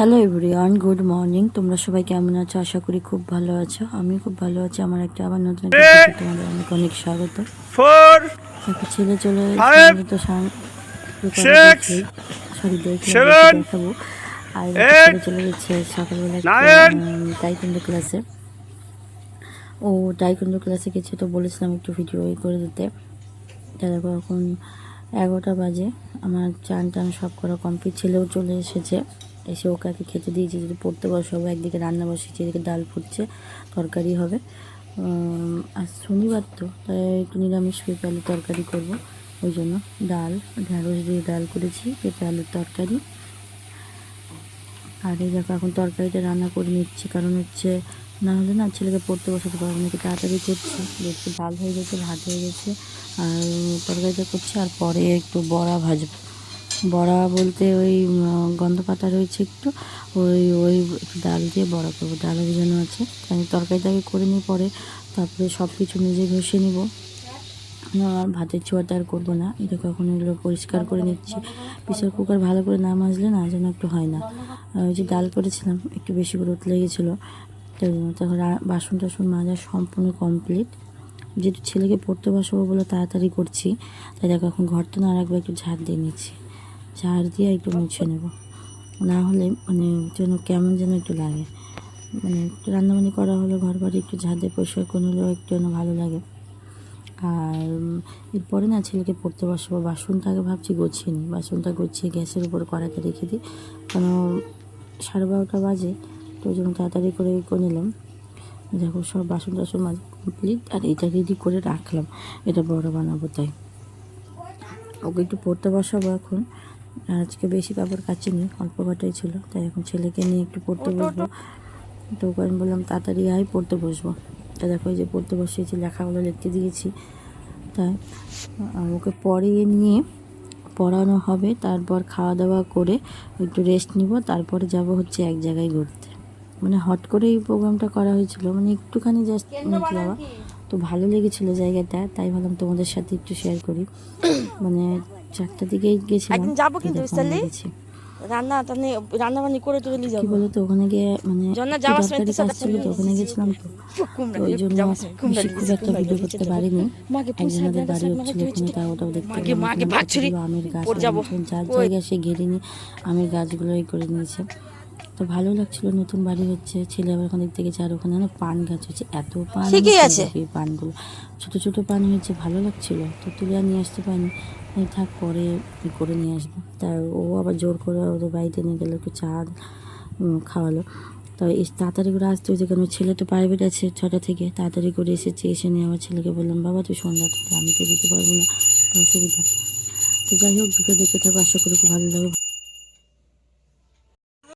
Hello everyone good morning তোমরা সবাই কেমন আছো? আশা করি খুব ভালো আছো। আমি খুব ভালো আছি। আমার একটা আবার নতুন একটা তোমাদের অনেক অনেক স্বাগত। একটা ছেলে চলে তো সরি দেখে দেখাবো। আর ছেলে চলে গেছে সকালবেলা টাইকুন্ডো ক্লাসে ও টাইকুন্ডো ক্লাসে গেছে তো বলেছিলাম একটু ভিডিও করে দিতে। তারপর এখন এগারোটা বাজে। আমার চান টান সব করা কমপ্লিট ছেলেও চলে এসেছে। এসে ওকে আগে খেতে দিয়েছি, যদি পড়তে বসাবো একদিকে রান্না বসেছি এদিকে ডাল ফুটছে, তরকারি হবে। আর শনিবার তো, তাই একটু নিরামিষ পেঁপে আলুর তরকারি করব, ওই জন্য ডাল, ঢ্যাঁড়স দিয়ে ডাল করেছি, পেঁপে আলুর তরকারি। আর এই দেখো, এখন তরকারিটা রান্না করে নিচ্ছি, কারণ হচ্ছে না হলে না ছেলেকে পড়তে বসাতে পারব না তাড়াতাড়ি করছি। দেখছি ডাল হয়ে গেছে, ভাত হয়ে গেছে, আর তরকারিটা করছি, আর পরে একটু বড়া ভাজবো। বড়া বলতে ওই গন্ধ পাতা রয়েছে একটু, ওই ওই একটু ডাল দিয়ে বড়া করব। ডালে ভিজানো আছে। আমি তরকারিটাকে করে নিই পরে, তারপরে সব কিছু নিজে ঘষে নিব। আর ভাতের চুয়াটা আর করব না। এটা কখন এগুলো পরিষ্কার করে নিচ্ছি। প্রেশার কুকার ভালো করে না মাজলে না যেন একটু হয় না। ওই যে ডাল করেছিলাম, একটু বেশি করে উঠলে গেছিল। তখন বাসন টাসন মাজা সম্পূর্ণ কমপ্লিট। যেহেতু ছেলেকে পড়তে বসাবো বলে তাড়াতাড়ি করছি, তাই দেখো, এখন ঘর তো না একবার একটু ঝাড় দিয়ে নিচ্ছি। ঝাড় দিয়ে একটু মুছে নেব। না হলে মানে যেন কেমন যেন একটু লাগে। মানে একটু রান্নাবান্নি করা হলো ঘর বাড়ি একটু ঝাড় দিয়ে পরিষ্কার করে নিলেও একটু যেন ভালো লাগে। আর এরপরে না ছেলেকে পড়তে বসাবো। বাসনটাকে ভাবছি গুছিয়ে নিই। বাসনটা গুছিয়ে গ্যাসের উপর কড়াতে রেখে দিই। কেন সাড়ে বারোটা বাজে, তো জন্য তাড়াতাড়ি করে করে নিলাম। দেখো সব বাসন টাসন মাঝে কমপ্লিট আর এটা রেডি করে রাখলাম। এটা বড় বানাবো তাই। ওকে একটু পড়তে বসাবো এখন। আর আজকে বেশি বাবার কাছে নেই অল্প কটাই ছিল। তাই এখন ছেলেকে নিয়ে একটু পড়তে বসবো। তো ওকে আমি বললাম তাড়াতাড়ি আয় পড়তে বসবো। তা দেখো যে পড়তে বসিয়েছি লেখাগুলো লিখতে দিয়েছি। তাই ওকে পড়িয়ে নিয়ে পড়ানো হবে। তারপর খাওয়া দাওয়া করে একটু রেস্ট নিব। তারপরে যাব হচ্ছে এক জায়গায় ঘুরতে। মানে হট করে এই প্রোগ্রামটা করা হয়েছিল। মানে একটুখানি জাস্ট যাওয়া তো ভালো লেগেছিলো জায়গাটা। তাই ভাবলাম তোমাদের সাথে একটু শেয়ার করি। মানে চারটা দিকেই গেছিলাম। একদিন যাব কিন্তু, বুঝতে। রান্না টানে রান্না বান্নি করে তুলে নিয়ে কি যাব। বলতো ওখানে গিয়ে মানে জন্য যাওয়ার সময় তো কাজ ছিল তো ওখানে গেছিলাম তো। তো ওই জন্য বেশি খুব একটা ভিডিও করতে পারিনি। একজনের বাড়ি হচ্ছিল ওখানে তা ওটাও দেখতে মাকে- মাকে ভাগছিলি। কতগুলো আমের গাছ যাব। যার ওই। জায়গায় সে ঘেরে নিয়ে আমের গাছগুলোই করে নিয়েছে। তো ভালো লাগছিল নতুন বাড়ি হচ্ছে ছেলে আবার ওখানে দেখতে গেছে আর ওখানে না পান গাছ হচ্ছে এত পান ঠিকই আছে। এই পানগুলো। ছোট ছোট পান হয়েছে ভালো লাগছিল তো তুলে আর নিয়ে আসতে পারিনি। থাক, পরে করে নিয়ে আসব। তা ও আবার জোর করে ওদের বাড়িতে নিয়ে গেলো একটু চা খাওয়ালো। তো এসে, তাড়াতাড়ি করে আসতে হয়েছে কেন? ছেলে তো প্রাইভেট আছে ছটা থেকে। তাড়াতাড়ি করে এসেছে, এসে নিয়ে আমার ছেলেকে বললাম, বাবা, তুই সন্ধ্যা আমি তো দিতে পারব না অসুবিধা তো যাই হোক দুটো দেখতে থাকো, আশা করি খুব ভালো লাগবে।